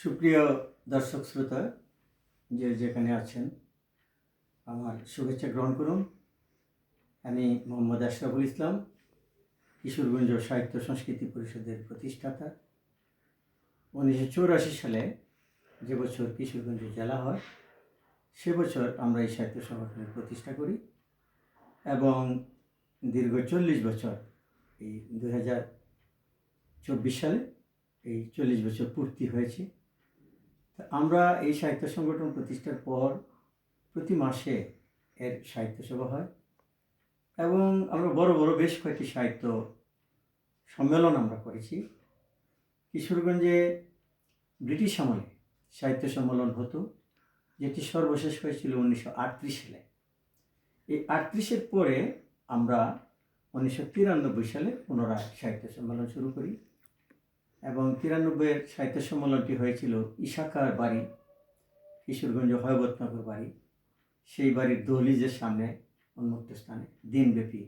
সুপ্রিয় দর্শক শ্রোতা, যে যেখানে আছেন, আমার শুভেচ্ছা গ্রহণ করুন। আমি মোহাম্মদ আশরাফুল ইসলাম, কিশোরগঞ্জ সাহিত্য সংস্কৃতি পরিষদের প্রতিষ্ঠাতা। উনিশশো চৌরাশি সালে যে বছর কিশোরগঞ্জ জেলা হয়, সে বছর আমরা এই সাহিত্য সংগঠনের প্রতিষ্ঠা করি এবং দীর্ঘ চল্লিশ বছর এই দু হাজার চব্বিশ সালে এই চল্লিশ বছর পূর্তি হয়েছে। আমরা এই সাহিত্য সংগঠন প্রতিষ্ঠার পর প্রতি মাসে এর সাহিত্য সভা হয় এবং আমরা বড় বড় বেশ কয়েকটি সাহিত্য সম্মেলন আমরা করেছি। কিশোরগঞ্জে ব্রিটিশ আমলে সাহিত্য সম্মেলন হতো, যেটি সর্বশেষ হয়েছিল উনিশশো আটত্রিশ সালে। এই আটত্রিশের পরে আমরা উনিশশো তিরানব্বই সালে পুনরায় সাহিত্য সম্মেলন শুরু করি। এবং তিরানব্বইয়ের সাহিত্য সম্মেলনটি হয়েছিল ইশাকার বাড়ি, কিশোরগঞ্জ হয়বতনগর বাড়ি। সেই বাড়ির দহলিজের সামনে উন্মুক্ত স্থানে দিনব্যাপী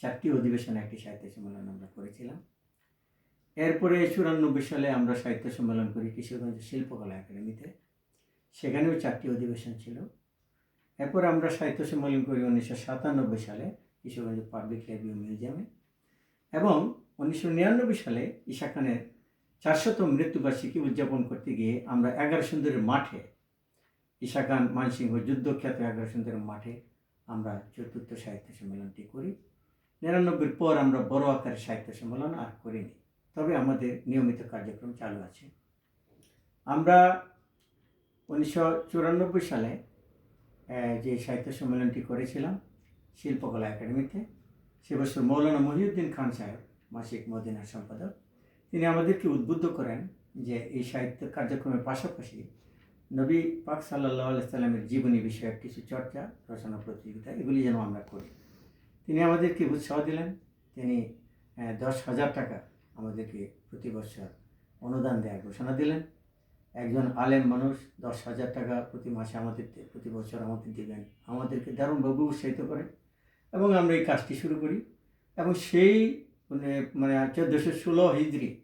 চারটি অধিবেশনে একটি সাহিত্য সম্মেলন আমরা করেছিলাম। এরপরে চুরানব্বই সালে আমরা সাহিত্য সম্মেলন করি কিশোরগঞ্জ শিল্পকলা একাডেমিতে। সেখানেও চারটি অধিবেশন ছিল। এরপর আমরা সাহিত্য সম্মেলন করি উনিশশো সাতানব্বই সালে কিশোরগঞ্জ পাবলিক লাইব্রেরি মিউজিয়ামে এবং উনিশশো নিরানব্বই সালে ঈশা খানের চারশতম মৃত্যুবার্ষিকী উদযাপন করতে গিয়ে আমরা এগারো সুন্দরের মাঠে ঈশা খান মানসিংহ যুদ্ধখ্যাত এগারো সুন্দরের মাঠে আমরা চতুর্থ সাহিত্য সম্মেলনটি করি। নিরানব্বইয়ের পর আমরা বড় আকারে সাহিত্য সম্মেলন আর করিনি, তবে আমাদের নিয়মিত কার্যক্রম চালু আছে। আমরা উনিশশো চুরানব্বই সালে যে সাহিত্য সম্মেলনটি করেছিলাম, শিল্পকলা একাডেমিতে, সে বছর মৌলানা মহিউদ্দিন খান সাহেব, মাসিক মদিনার সম্পাদক তিনি আমাদেরকে উদ্বুদ্ধ করেন যে এই সাহিত্য কার্যক্রমের পাশাপাশি নবী পাক সাল্লাহ সাল্লামের জীবনী বিষয়ক কিছু চর্চা, রচনা প্রতিযোগিতা, এগুলি যেন আমরা করি। তিনি আমাদেরকে উৎসাহ দিলেন। তিনি দশ হাজার টাকা আমাদেরকে প্রতি বছর অনুদান দেওয়ার ঘোষণা দিলেন। একজন আলেম মানুষ দশ হাজার টাকা প্রতি মাসে আমাদের প্রতি বছর আমাদের দিবেন, আমাদেরকে দারুণভাবে উৎসাহিত করেন এবং আমরা এই কাজটি শুরু করি। এবং সেই মানে চোদ্দোশো ষোলো হিজড়ি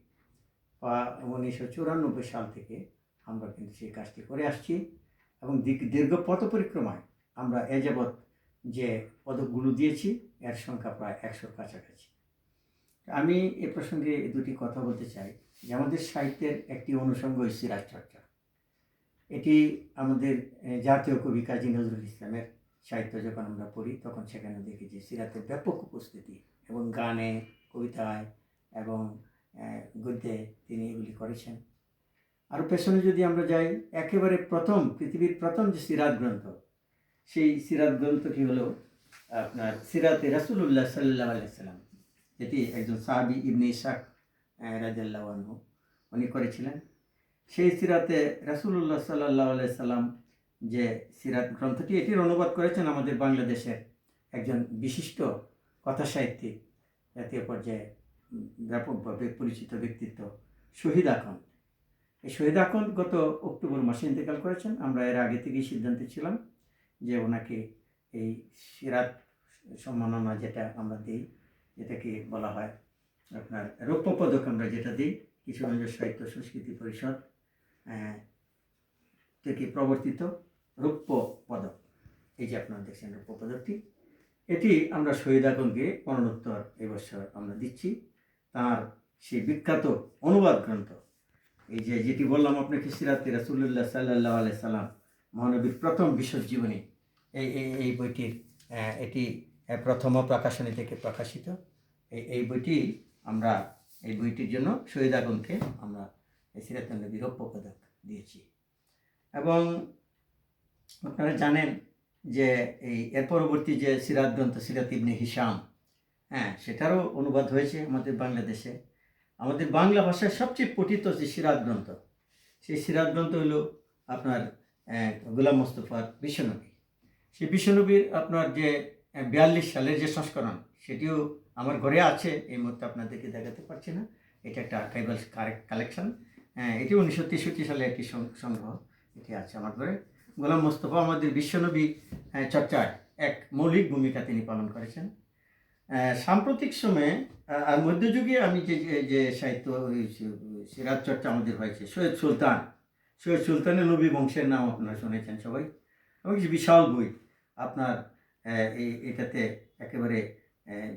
বা উনিশশো চুরানব্বই সাল থেকে আমরা কিন্তু সেই কাজটি করে আসছি এবং দীর্ঘ- পথ পরিক্রমায় আমরা এ যাবৎ যে পদকগুলো দিয়েছি, এর সংখ্যা প্রায় একশোর কাছাকাছি। আমি এ প্রসঙ্গে দুটি কথা বলতে চাই। যে আমাদের সাহিত্যের একটি অনুষঙ্গ সিরাজ চর্চা এটি আমাদের জাতীয় কবি কাজী নজরুল ইসলামের সাহিত্য যখন আমরা পড়ি, তখন সেখানে দেখি যে সিরাতের ব্যাপক উপস্থিতি এবং গানে কবিতায় এবং গদ্যে তিনি এগুলি করেছেন। আরও পেছনে যদি আমরা যাই, একেবারে প্রথম, পৃথিবীর প্রথম যে সিরাত গ্রন্থ, সেই সিরাত গ্রন্থটি হলো আপনার সিরাতে রাসুল্লাহ সাল্লাহ আলাইসাল্লাম যেটি একজন সাহাবি ইবনে ইসাক রাজাল্লাহ উনি করেছিলেন। সেই সিরাতে রাসুল্লাহ সাল্লাহ আলাইসাল্লাম যে সিরাত গ্রন্থটি, এটির অনুবাদ করেছেন আমাদের বাংলাদেশের একজন বিশিষ্ট কথাসাহিত্যিক জাতীয় পর্যায়ে ব্যাপকভাবে পরিচিত ব্যক্তিত্ব শহীদ আখন্দ। এই শহীদ আখন্দ গত অক্টোবর মাসে ইন্তেকাল করেছেন। আমরা এর আগে থেকেই সিদ্ধান্তে ছিলাম যে ওনাকে এই সিরাত সম্মাননা যেটা আমরা দিই, যেটাকে বলা হয় আপনার রৌপ্য পদক আমরা যেটা দিই কিশোরগঞ্জ সাহিত্য, সংস্কৃতি পরিষদ থেকে প্রবর্তিত রৌপ্য পদক। এই যে আপনারা দেখছেন রৌপ্য পদকটি। এটি আমরা শহীদ আগমকে মরণোত্তর এবছর আমরা দিচ্ছি। তার সেই বিখ্যাত অনুবাদ গ্রন্থ। এই যে যেটি বললাম আপনাকে সিরাতে রাসুল্লাহ সাল্লাহ আলাই সাল্লাম, মহানবীর প্রথম বিশ্বজীবনী। এই এই এই বইটির এটি প্রথম প্রকাশনী থেকে প্রকাশিত। এই এই বইটি আমরা, এই বইটির জন্য শহীদ আগমকে আমরা এই সিরাত নবী রৌপ্য পদক দিয়েছি। এবং আপনারা জানেন যে এই এর পরবর্তী যে সিরাত গ্রন্থ, সিরাত ইবনে হিসাম হ্যাঁ সেটারও অনুবাদ হয়েছে আমাদের বাংলাদেশে। আমাদের বাংলা ভাষায় সবচেয়ে পঠিত যে সিরাত গ্রন্থ, সেই সিরাত গ্রন্থ হলো আপনার গোলাম মোস্তফার বিশ্বনবী। সেই বিশ্বনবীর আপনার যে বিয়াল্লিশ সালের যে সংস্করণ, সেটিও আমার ঘরে আছে, এই মুহূর্তে আপনাদেরকে দেখাতে পারছি না। এটা একটা আর্কাইভাল কালেকশন এটি উনিশশো তেষট্টি সালে একটি সংগ্রহ, এটি আছে আমার ঘরে। গোলাম মোস্তফা আমাদের বিশ্বনবী চর্চায় এক মৌলিক ভূমিকা তিনি পালন করেছেন। সাম্প্রতিক সময়ে আর মধ্যযুগে আমি যে, যে- সাহিত্য সিরাজ চর্চা আমাদের হয়েছে, সৈয়দ সুলতান। সৈয়দ সুলতানের নবী বংশের নাম আপনারা শুনেছেন সবাই। এবং বিশাল বই আপনার এই, এটাতে একেবারে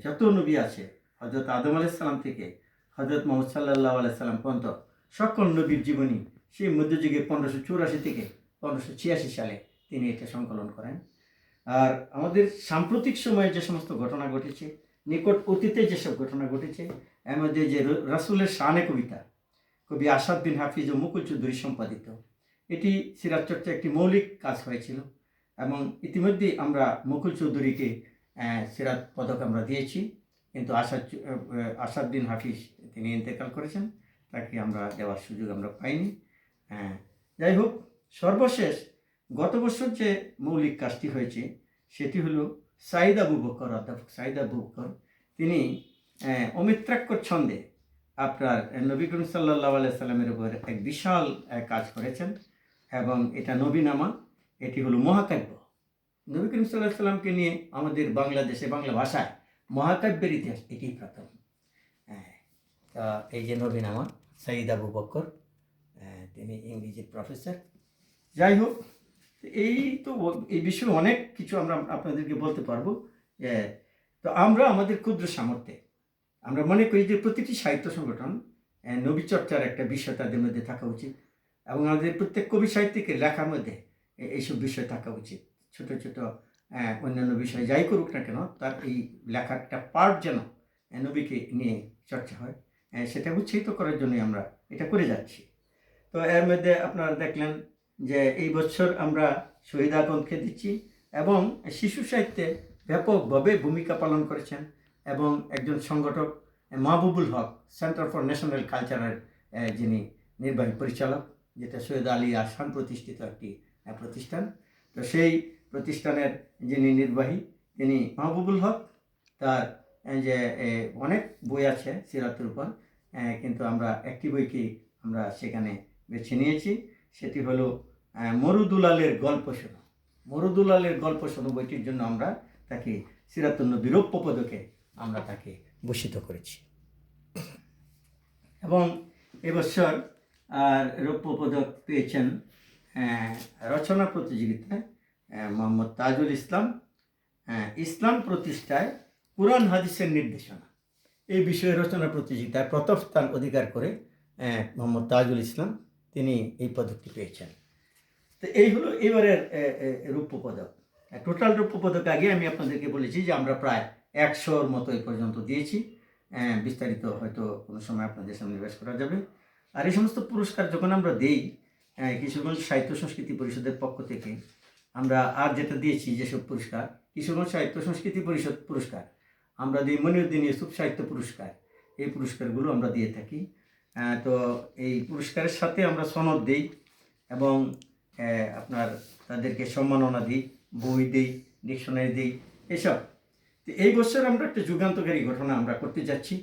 যত নবী আছে হজরত আদম আলাইসাল্লাম থেকে হজরত মোহাম্মদ সাল্লাহ আলাইসাল্লাম পর্যন্ত সকল নবীর জীবনী সেই মধ্যযুগে পনেরোশো চুরাশি থেকে পনেরোশো ছিয়াশি সালে তিনি এটা সংকলন করেন। আর আমাদের সাম্প্রতিক সময়ে যে সমস্ত ঘটনা ঘটেছে নিকট অতীতে যেসব ঘটনা ঘটেছে মধ্যে যে রাসূলের শানে কবিতা কবি আসাদ হাফিজ ও মুকুল চৌধুরী সম্পাদিত এটি সিরাজ চর্চা একটি মৌলিক কাজ হয়েছিল এবং ইতিমধ্যে আমরা মুকুল চৌধুরীকে সিরাজ পদক আমরা দিয়েছি। কিন্তু আসাদ আহ, আসাদুদ্দিন হাফিজ তিনি ইন্তেকাল করেছেন তাকে আমরা দেওয়ার সুযোগ আমরা পাইনি। যাই হোক সর্বশেষ গত বছর যে মৌলিক কাজটি হয়েছে, সেটি হলো সাইদ আবু বকর অধ্যাপক সাইদ আবু বকর। তিনি অমিত্রাক্ষর ছন্দে আপনার নবী করিম সাল্লাহ আলাইসাল্লামের উপর এক বিশাল কাজ করেছেন এবং এটা নবীনামা, এটি হলো মহাকাব্য। নবী করিম সাল্লাহ সাল্লামকে নিয়ে আমাদের বাংলাদেশে, বাংলা ভাষায় মহাকাব্যের ইতিহাস এটি প্রথম। এই যে নবীনামা, সাইদ আবু বকর তিনি ইংরেজির প্রফেসর। যাই হোক, এই তো এই বিষয়ে অনেক কিছু আমরা আপনাদেরকে বলতে পারব তো আমরা আমাদের ক্ষুদ্র সামর্থ্যে, আমরা মনে করি যে প্রতিটি সাহিত্য সংগঠন নবী চর্চার একটা বিষয় তাদের মধ্যে থাকা উচিত এবং আমাদের প্রত্যেক কবি সাহিত্যিকের লেখার মধ্যে এইসব বিষয় থাকা উচিত। ছোট ছোট অন্যান্য বিষয় যাই করুক না কেন, তার এই লেখার একটা পার্ট যেন নবীকে নিয়ে চর্চা হয় সেটা উৎসাহিত করার জন্যই আমরা এটা করে যাচ্ছি। তো এর মধ্যে আপনারা দেখলেন যে এই বছর আমরা শহীদ আকন্দকে দিচ্ছি এবং শিশু সাহিত্যে ব্যাপকভাবে ভূমিকা পালন করেছেন এবং একজন সংগঠক, Mahbubul Haque centre for national কালচারের যিনি নির্বাহী পরিচালক, যেটা সৈয়দ আলী আসান প্রতিষ্ঠিত একটি প্রতিষ্ঠান। তো সেই প্রতিষ্ঠানের যিনি নির্বাহী, তিনি মাহবুবুল হক, তার যে অনেক বই আছে সিরাতের উপর কিন্তু আমরা একটি বইকে আমরা সেখানে বেছে নিয়েছি। সেটি হলো মরুদুলালের গল্প শোনো। মরুদুলালের গল্প শোনো বইটির জন্য আমরা তাকে সিরাতুন্ন বীরপ্য পদকে আমরা তাকে ভূষিত করেছি। এবং এবছর আর রৌপ্য পদক পেয়েছেন রচনা প্রতিযোগিতায় মোহাম্মদ তাজুল ইসলাম। ইসলাম প্রতিষ্ঠায় কোরআন হাদিসের নির্দেশনা। এই বিষয়ে রচনা প্রতিযোগিতায় প্রথম স্থান অধিকার করে মোহাম্মদ তাজুল ইসলাম তিনি এই পদকটি পেয়েছেন। তো এই হলো, এবারের রৌপ্য পদক টোটাল রৌপ্য পদক আগে আমি আপনাদেরকে বলেছি যে আমরা প্রায় একশোর মতো এই পর্যন্ত দিয়েছি। বিস্তারিত হয়তো কোনো সময় আপনাদের সামনে বেশ করা যাবে। আর এই সমস্ত পুরস্কার যখন আমরা দেই কিশোরগঞ্জ সাহিত্য সংস্কৃতি পরিষদের পক্ষ থেকে, আমরা আর যেটা দিয়েছি যেসব পুরস্কার, কিশোরগঞ্জ সাহিত্য সংস্কৃতি পরিষদ পুরস্কার, আমরা দিই মনিউদ্দিন ইউসুফ সাহিত্য পুরস্কার। এই পুরস্কারগুলো আমরা দিয়ে থাকি। তো এই পুরস্কারের সাথে আমরা সনদ দিই এবং আপনার তাদেরকে সম্মাননা দিই, বই দিই, ডিকশনারি দিই, এসব। তো এই বছর আমরা একটা যুগান্তকারী ঘটনা আমরা করতে যাচ্ছি।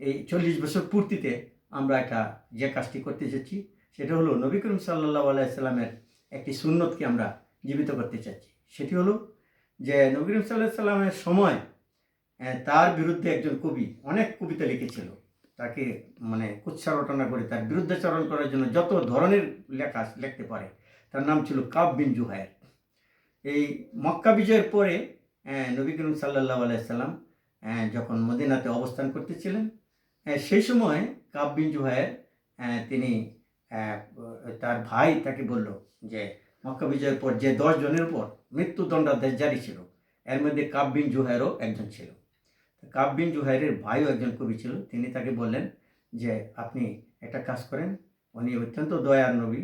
এই চল্লিশ বছর পূর্তিতে আমরা একটা যে কাজটি করতে যাচ্ছি, সেটা হলো নবী করিম সাল্লাহ আলাইসাল্লামের একটি সুন্নতকে আমরা জীবিত করতে চাচ্ছি। সেটি হলো যে নবী করিম সাল্লাহ সাল্লামের সময় তার বিরুদ্ধে একজন কবি অনেক কবিতা লিখেছিল। তাকে মানে কুৎসা রটনা করে তার বিরুদ্ধাচরণ করার জন্য যত ধরনের লেখা লিখতে পারে তার নাম ছিল কাব বিন জুহায়ের এই মক্কা বিজয়ের পরে নবী করিম সাল্লাহ আলাইসাল্লাম যখন মদিনাতে অবস্থান করতেছিলেন সেই সময় কাব বিন জুহায়ের তিনি তার ভাই তাকে বলল যে, মক্কা বিজয়ের পর যে দশ জনের উপর মৃত্যুদণ্ডাদেশ জারি ছিল, এর মধ্যে কাব বিন জুহায়েরও একজন ছিল। কাব বিন জুহাইরের ভাইও একজন কবি ছিল, তিনি তাকে বললেন যে, আপনি একটা কাজ করেন, উনি অত্যন্ত দয়ার নবী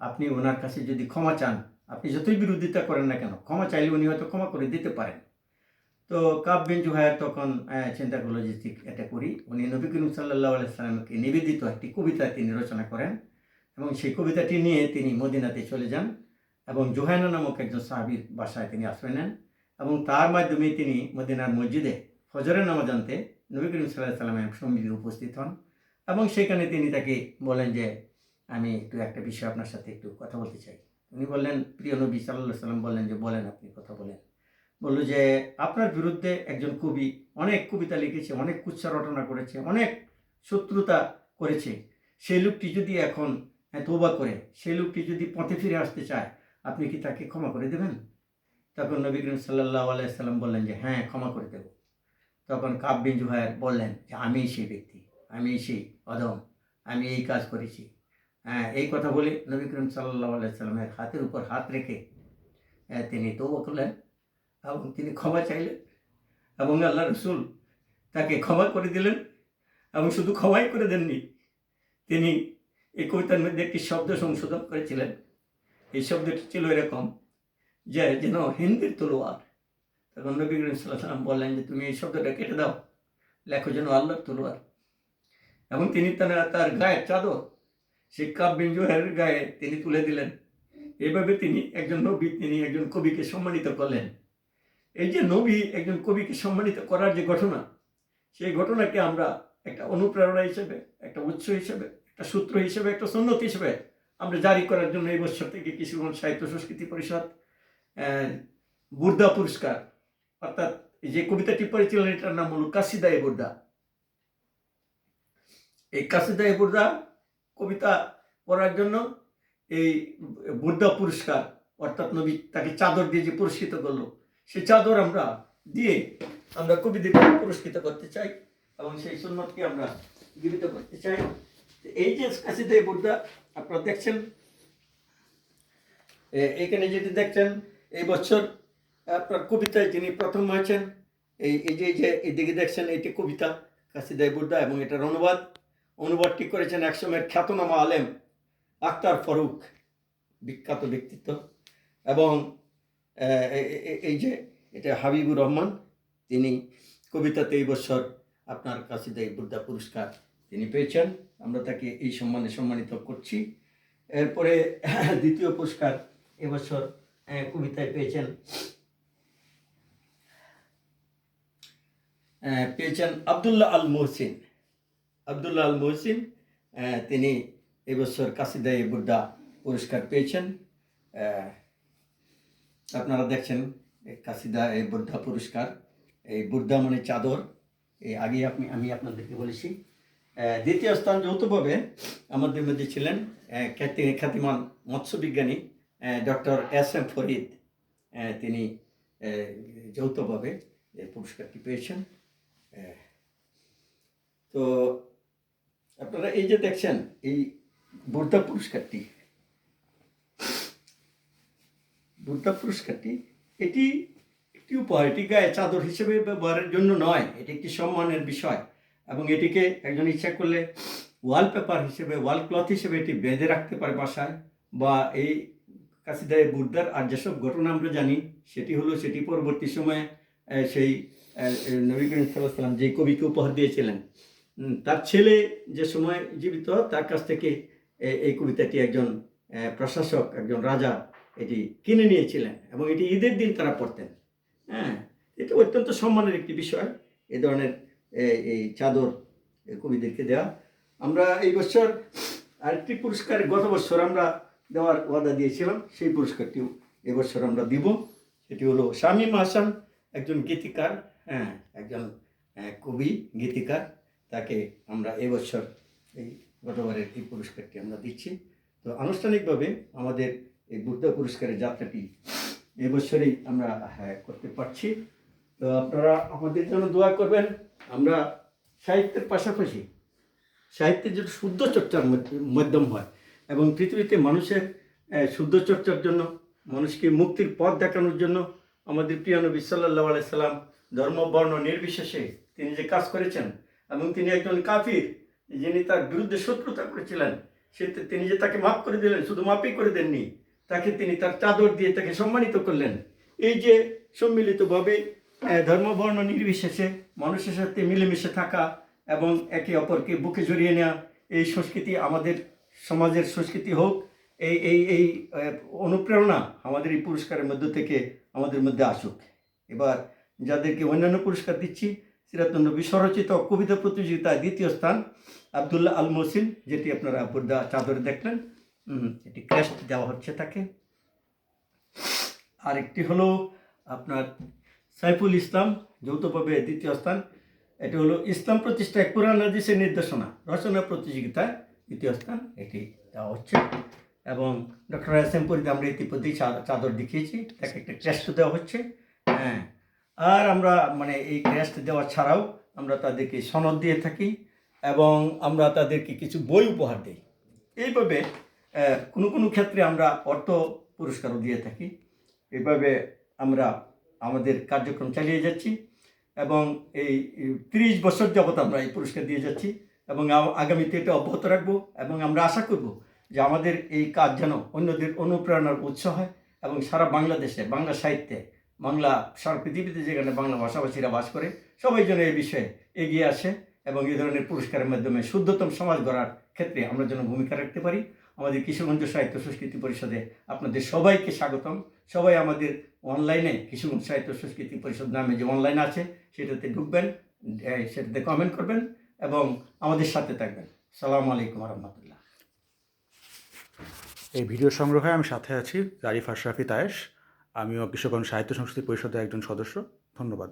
আপনি ওনার কাছে যদি ক্ষমা চান, আপনি যতই বিরোধিতা করেন না কেন, ক্ষমা চাইলে উনি হয়তো ক্ষমা করে দিতে পারেন। তো কাব বিন জুহায়ের তখন চিন্তা করল যে ঠিক এটা করি। উনি নবী করিম সাল্লাহ আলাইসাল্লামকে নিবেদিত একটি কবিতা তিনি রচনা করেন এবং সেই কবিতাটি নিয়ে তিনি মদিনাতে চলে যান এবং জোহানা নামক একজন সাহাবির বাসায় তিনি আশ্রয় নেন এবং তার মাধ্যমে তিনি মদিনার মসজিদে ফজরের নামাজ আনতে নবী করিম সাল্লাহ সাল্লামের সঙ্গীতে উপস্থিত হন এবং সেখানে তিনি তাকে বলেন যে আমি একটু একটা বিষয় আপনার সাথে একটু কথা বলতে চাই। উনি বললেন, প্রিয় নবী সাল্লাহ সাল্লাম বললেন যে, বলেন আপনি কথা বলেন। বলল যে, আপনার বিরুদ্ধে একজন কবি অনেক কবিতা লিখেছে, অনেক কুৎসা রটনা করেছে, অনেক শত্রুতা করেছে। সেই লোকটি যদি এখন তৌবা করে, সেই লোকটি যদি পথে ফিরে আসতে চায়, আপনি কি তাকে ক্ষমা করে দেবেন? তখন নবী করিম সাল্লাহ আলাইসাল্লাম বললেন যে হ্যাঁ ক্ষমা করে দেব। তখন কাব বিন জুহায়ের বললেন যে আমি সেই ব্যক্তি আমি সেই অদম আমি এই কাজ করেছি। এই কথা বলে নবী করিম সাল্লাহ আলাইসাল্লামের হাতের উপর হাত রেখে আহ, তিনি তৌবা করলেন এবং তিনি ক্ষমা চাইলেন এবং আল্লাহ রসুল তাকে ক্ষমা করে দিলেন এবং শুধু ক্ষমাই করে দেননি তিনি এই কবিতার মধ্যে একটি শব্দ সংশোধন করেছিলেন। এই শব্দটি ছিল এরকম যে যেন হিন্দির তলোয়ার। তখন নবী করিম সাল্লাম বললেন যে তুমি এই শব্দটা কেটে দাও লেখো যেন আল্লাহর তলোয়ার। এবং তিনি তার গায়ের চাদর সেই কাব্যিন গায়ে তিনি তুলে দিলেন। এইভাবে তিনি একজন নবী, তিনি একজন কবিকে সম্মানিত করলেন। এই যে নবী একজন কবিকে সম্মানিত করার যে ঘটনা, সেই ঘটনাকে আমরা একটা অনুপ্রেরণা হিসেবে, একটা উৎস হিসেবে, একটা সূত্র হিসেবে, একটা সন্ন্যত হিসেবে আমরা জারি করার জন্য এই বছর থেকে কিশোরগঞ্জ সাহিত্য সংস্কৃতি পরিষদ বুর্দা পুরস্কার, অর্থাৎ যে কবিতাটি পড়েছিলেন এটার নাম হলো কাসিদা এ বুর্দা। এই কাসিদা এ বুর্দা কবিতা পড়ার জন্য এই বুর্দা পুরস্কার, অর্থাৎ নবী তাকে চাদর দিয়ে যে পুরস্কৃত করল, সেই চাদর আমরা দিয়ে আমরা কবিদেরকে পুরস্কৃত করতে চাই এবং সেই সুন্নতকে আমরা জীবিত করতে চাই। এই যে এ বুর্দা আপনারা দেখছেন? এখানে যেটি দেখছেন, এই বছর আপনার কবিতায় যিনি প্রথম হয়েছেন, এই এই যে এদিকে দেখছেন, এটি কবিতা কাসিদাই বুর্দা এবং এটার অনুবাদ। অনুবাদটি করেছেন একসময়ের খ্যাতনামা আলেম আক্তার ফারুক, বিখ্যাত ব্যক্তিত্ব। এবং এই যে এটা হাবিবুর রহমান, তিনি কবিতাতে এই বছর আপনার কাসিদাই বুর্দা পুরস্কার তিনি পেয়েছেন। আমরা তাকে এই সম্মানে সম্মানিত করছি। এরপরে দ্বিতীয় পুরস্কার এবছর কবিতায় পেয়েছেন পেয়েছেন আবদুল্লাহ আল মোহসিন আবদুল্লাহ আল মোহসিন তিনি এবছর কাসিদাই বুর্দা পুরস্কার পেয়েছেন। আপনারা দেখছেন কাসিদা এই বুর্দা পুরস্কার, এই বুর্দা মানে চাদর। এই আগে আপনি, আমি আপনাদেরকে বলেছি। দ্বিতীয় স্থান যৌথভাবে আমাদের মধ্যে ছিলেন খ্যাতি, খ্যাতিমান মৎস্যবিজ্ঞানী ডক্টর এস এম ফরিদ। তিনি যৌথভাবে পুরস্কারটি পেয়েছেন। তো আপনারা এই যে দেখছেন এই বুর্দা পুরস্কারটি বুর্দা পুরস্কারটি এটি একটি উপহার এটি গায়ে চাদর হিসেবে ব্যবহারের জন্য নয় এটি একটি সম্মানের বিষয় এবং এটিকে একজন ইচ্ছা করলে ওয়ালপেপার হিসেবে ওয়াল ক্লথ হিসেবে এটি বেঁধে রাখতে পারে বাসায় বা এই কাসিদায় বুর্দার আর যেসব ঘটনা আমরা জানি সেটি হলো সেটি পরবর্তী সময়ে সেই আহ, নবী করিম সাল্লাহ সাল্লাম যে কবিকে উপহার দিয়েছিলেন তার ছেলে যে সময় জীবিত, তার কাছ থেকে এই কবিতাটি একজন প্রশাসক, একজন রাজা এটি কিনে নিয়েছিলেন এবং এটি ঈদের দিন তারা পড়তেন। হ্যাঁ এটা অত্যন্ত সম্মানের একটি বিষয়, এ ধরনের এই চাদর কবিদেরকে দেওয়া আমরা এই বছর আরেকটি পুরস্কার, গত বছর আমরা দেওয়ার ওয়াদা দিয়েছিলাম, সেই পুরস্কারটিও এবছর আমরা দিব। সেটি হলো শামীম হাসান, একজন গীতিকার হ্যাঁ একজন কবি, গীতিকার। তাকে আমরা এবছর এই গতবারের এই পুরস্কারটি আমরা দিচ্ছি। তো আনুষ্ঠানিকভাবে আমাদের এই বুদ্ধ পুরস্কারের যাত্রাটি এবছরেই আমরা হ্যাঁ করতে পারছি। তো আপনারা আমাদের জন্য দোয়া করবেন। আমরা সাহিত্যের পাশাপাশি, সাহিত্যের যেটা শুদ্ধ চর্চার মধ্য- মাধ্যম হয় এবং পৃথিবীতে মানুষের শুদ্ধ চর্চার জন্য, মানুষকে মুক্তির পথ দেখানোর জন্য আমাদের প্রিয় নবী সাল্লাহ আলাইসাল্লাম ধর্ম, বর্ণ, নির্বিশেষে তিনি যে কাজ করেছেন এবং তিনি একজন কাফির যিনি তার বিরুদ্ধে শত্রুতা করেছিলেন। সে তিনি যে তাকে মাফ করে দিলেন শুধু মাফই করে দেননি তাকে তিনি তার চাদর দিয়ে তাকে সম্মানিত করলেন। এই যে সম্মিলিতভাবে আহ, ধর্ম বর্ণ নির্বিশেষে মানুষের সাথে মিলেমিশে থাকা এবং একে অপরকে বুকে জড়িয়ে নেওয়া এই সংস্কৃতি আমাদের সমাজের সংস্কৃতি হোক এই এই এই অনুপ্রেরণা আমাদের এই পুরস্কারের মধ্য থেকে আমাদের মধ্যে আসুক। এবার যাদেরকে অন্যান্য পুরস্কার দিচ্ছি সিরাতুন্নবী স্বরচিত কবিতা প্রতিযোগিতায় দ্বিতীয় স্থান আবদুল্লাহ আল মহসিন যেটি আপনারা বুর্দা চাদরে দেখলেন। এটি ক্রেস্ট দেওয়া হচ্ছে তাকে। আরেকটি হলো আপনার সাইফুল ইসলাম, যৌথভাবে দ্বিতীয় স্থান। এটি হলো ইসলাম প্রতিষ্ঠায় কোরআন, হাদিসের নির্দেশনা, রচনা প্রতিযোগিতায় দ্বিতীয় স্থান এটি দেওয়া হচ্ছে। এবং ডক্টর এস এম পরিতে আমরা চা- চাদর দেখিয়েছি তাকে একটা ক্রেস্ট দেওয়া হচ্ছে। হ্যাঁ। আর আমরা মানে এই ক্রেস্ট দেওয়া ছাড়াও আমরা তাদেরকে সনদ দিয়ে থাকি এবং আমরা তাদেরকে কিছু বই উপহার দিই। এইভাবে কোনো কোনো ক্ষেত্রে আমরা অর্থ পুরস্কারও দিয়ে থাকি। এইভাবে আমরা আমাদের কার্যক্রম চালিয়ে যাচ্ছি এবং এই তিরিশ বছর যাবত আমরা এই পুরস্কার দিয়ে যাচ্ছি এবং আগামীতে এটা অব্যাহত রাখব এবং আমরা আশা করব যে আমাদের এই কাজ যেন অন্যদের অনুপ্রেরণার উৎস হয় এবং সারা বাংলাদেশে, বাংলা সাহিত্যে বাংলা সারা পৃথিবীতে যেখানে বাংলা ভাষাভাষীরা বাস করে, সবাই যেন এই বিষয়ে এগিয়ে আসে এবং এই ধরনের পুরস্কারের মাধ্যমে শুদ্ধতম সমাজ গড়ার ক্ষেত্রে আমরা যেন ভূমিকা রাখতে পারি। আমাদের কিশোরগঞ্জ সাহিত্য সংস্কৃতি পরিষদে আপনাদের সবাইকে স্বাগতম। সবাই আমাদের অনলাইনে কিশোরগঞ্জ সাহিত্য সংস্কৃতি পরিষদ নামে যে অনলাইন আছে, সেটাতে ঢুকবেন সেটাতে কমেন্ট করবেন এবং আমাদের সাথে থাকবেন। সালাম আলাইকুম রহমতুল্লাহ এই ভিডিও সংগ্রহে আমি সাথে আছি জারিফ আশরাফি তায়েশ। আমিও কৃষকগণ সাহিত্য সংস্কৃতি পরিষদের একজন সদস্য। ধন্যবাদ।